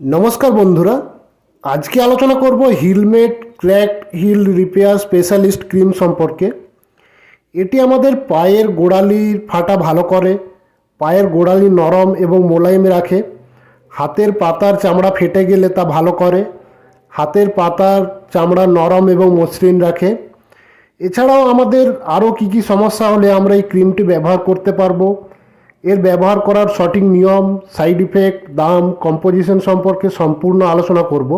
নমস্কার বন্ধুরা, আজকে আলোচনা করব Heelmet crack heel repair specialist cream সম্পর্কে। এটি আমাদের পায়ের গোড়ালির ফাটা ভালো করে, পায়ের গোড়ালি নরম এবং মোলায়েম রাখে, হাতের পাতার চামড়া ফেটে গেলে তা ভালো করে, হাতের পাতার চামড়া নরম এবং মসৃণ রাখে। এছাড়াও আমাদের আরও কী কী সমস্যা হলে আমরা এই ক্রিমটি ব্যবহার করতে পারব এর ব্যবহার করার সঠিক নিয়ম সাইড ইফেক্ট দাম কম্পোজিশন সম্পর্কে সম্পূর্ণ আলোচনা করব।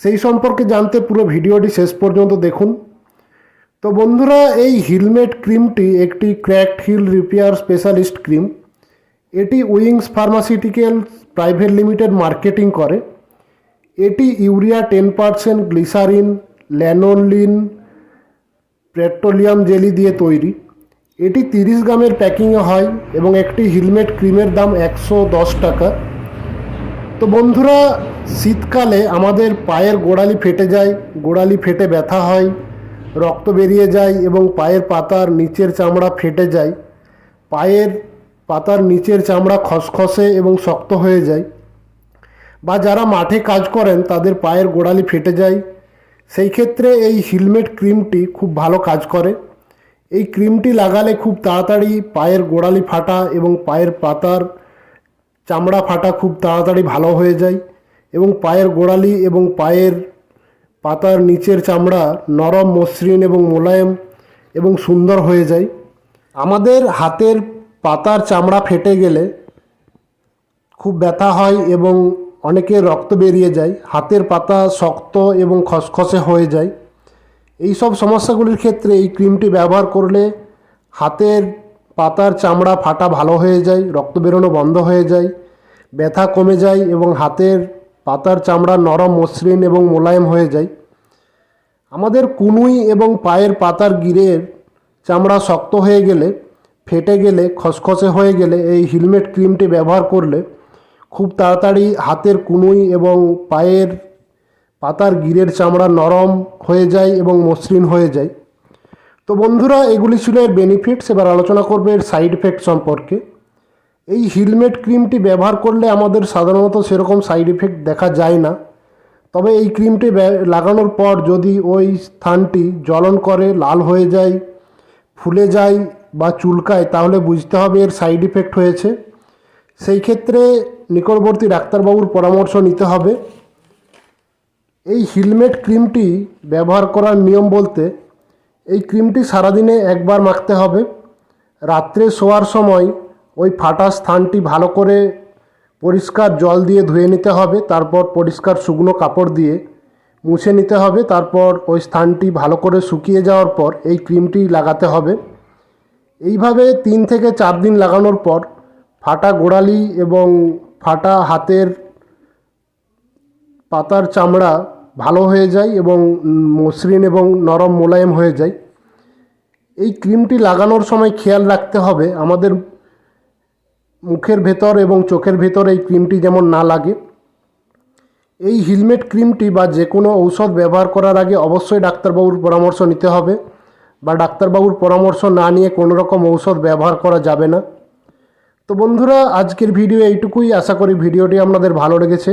সেই সম্পর্কে জানতে পুরো ভিডিওটি শেষ পর্যন্ত দেখুন। তো বন্ধুরা, এই হিলমেট ক্রিমটি একটি cracked heel repair specialist cream এটি Wings pharmaceutical private limited marketing করে। এটি urea ten percent glycerin, lanolin, petroleum jelly দিয়ে তৈরি। এটি তিরিশ গ্রামের প্যাকিংয়ে হয় এবং একটি হেলমেট ক্রিমের দাম একশো দশ টাকা। তো বন্ধুরা, শীতকালে আমাদের পায়ের গোড়ালি ফেটে যায়, গোড়ালি ফেটে ব্যথা হয়, রক্ত বেরিয়ে যায় এবং পায়ের পাতার নিচের চামড়া ফেটে যায়। পায়ের পাতার নিচের চামড়া খসখসে এবং শক্ত হয়ে যায়। বা যারা মাঠে কাজ করেন, তাদের পায়ের গোড়ালি ফেটে যায়। সেই ক্ষেত্রে এই হেলমেট ক্রিমটি খুব ভালো কাজ করে। এই ক্রিমটি লাগালে খুব তাড়াতাড়ি পায়ের গোড়ালি ফাটা এবং পায়ের পাতার চামড়া ফাটা খুব তাড়াতাড়ি ভালো হয়ে যায় এবং পায়ের গোড়ালি এবং পায়ের পাতার নিচের চামড়া নরম, মসৃণ এবং মোলায়েম এবং সুন্দর হয়ে যায়। আমাদের হাতের পাতার চামড়া ফেটে গেলে খুব ব্যথা হয় এবং অনেকের রক্ত বেরিয়ে যায়। হাতের পাতা শক্ত এবং খসখসে হয়ে যায়। এই সব সমস্যাগুলির ক্ষেত্রে এই ক্রিমটি ব্যবহার করলে হাতের পাতার চামড়া ফাটা ভালো হয়ে যায়, রক্ত বেরোনো বন্ধ হয়ে যায়, ব্যথা কমে যায় এবং হাতের পাতার চামড়া নরম, মসৃণ এবং মোলায়েম হয়ে যায়। আমাদের কুনুই এবং পায়ের পাতার গিরের চামড়া শক্ত হয়ে গেলে, ফেটে গেলে, খসখসে হয়ে গেলে এই হেলমেট ক্রিমটি ব্যবহার করলে খুব তাড়াতাড়ি হাতের কুনুই এবং পায়ের পাতার গিরের চামড়া নরম হয়ে যায় এবং মসৃণ হয়ে যায়। তো বন্ধুরা, এগুলি ছিল এর বেনিফিটস এবার আলোচনা করবে এর সাইড এফেক্ট সম্পর্কে। এই হেলমেট ক্রিমটি ব্যবহার করলে আমাদের সাধারণত সেরকম সাইড এফেক্ট দেখা যায় না। তবে এই ক্রিমটি লাগানোর পর যদি ওই স্থানটি জ্বলন করে, লাল হয়ে যায়, ফুলে যায় বা চুলকায়, তাহলে বুঝতে হবে এর সাইড এফেক্ট হয়েছে। সেই ক্ষেত্রে নিকটবর্তী ডাক্তারবাবুর পরামর্শ নিতে হবে। এই হেলমেট ক্রিমটি ব্যবহার করার নিয়ম বলতে এই ক্রিমটি সারাদিনে একবার মাখতে হবে। রাত্রে শোয়ার সময় ওই ফাটা স্থানটি ভালো করে পরিষ্কার জল দিয়ে ধুয়ে নিতে হবে, তারপর পরিষ্কার শুকনো কাপড় দিয়ে মুছে নিতে হবে, তারপর ওই স্থানটি ভালো করে শুকিয়ে যাওয়ার পর এই ক্রিমটি লাগাতে হবে। এইভাবে তিন থেকে চার দিন লাগানোর পর ফাটা গোড়ালি এবং ফাটা হাতের পাতার চামড়া ভালো হয়ে যায় এবং মসৃণ এবং নরম মোলায়েম হয়ে যায়। এই ক্রিমটি লাগানোর সময় খেয়াল রাখতে হবে আমাদের মুখের ভেতর এবং চোখের ভেতর এই ক্রিমটি যেমন না লাগে। এই হেলমেট ক্রিমটি বা যে কোনো ঔষধ ব্যবহার করার আগে অবশ্যই ডাক্তারবাবুর পরামর্শ নিতে হবে বা ডাক্তারবাবুর পরামর্শ না নিয়ে কোনো রকম ঔষধ ব্যবহার করা যাবে না। তো বন্ধুরা, আজকের ভিডিও এইটুকুই। আশা করি ভিডিওটি আপনাদের ভালো লেগেছে।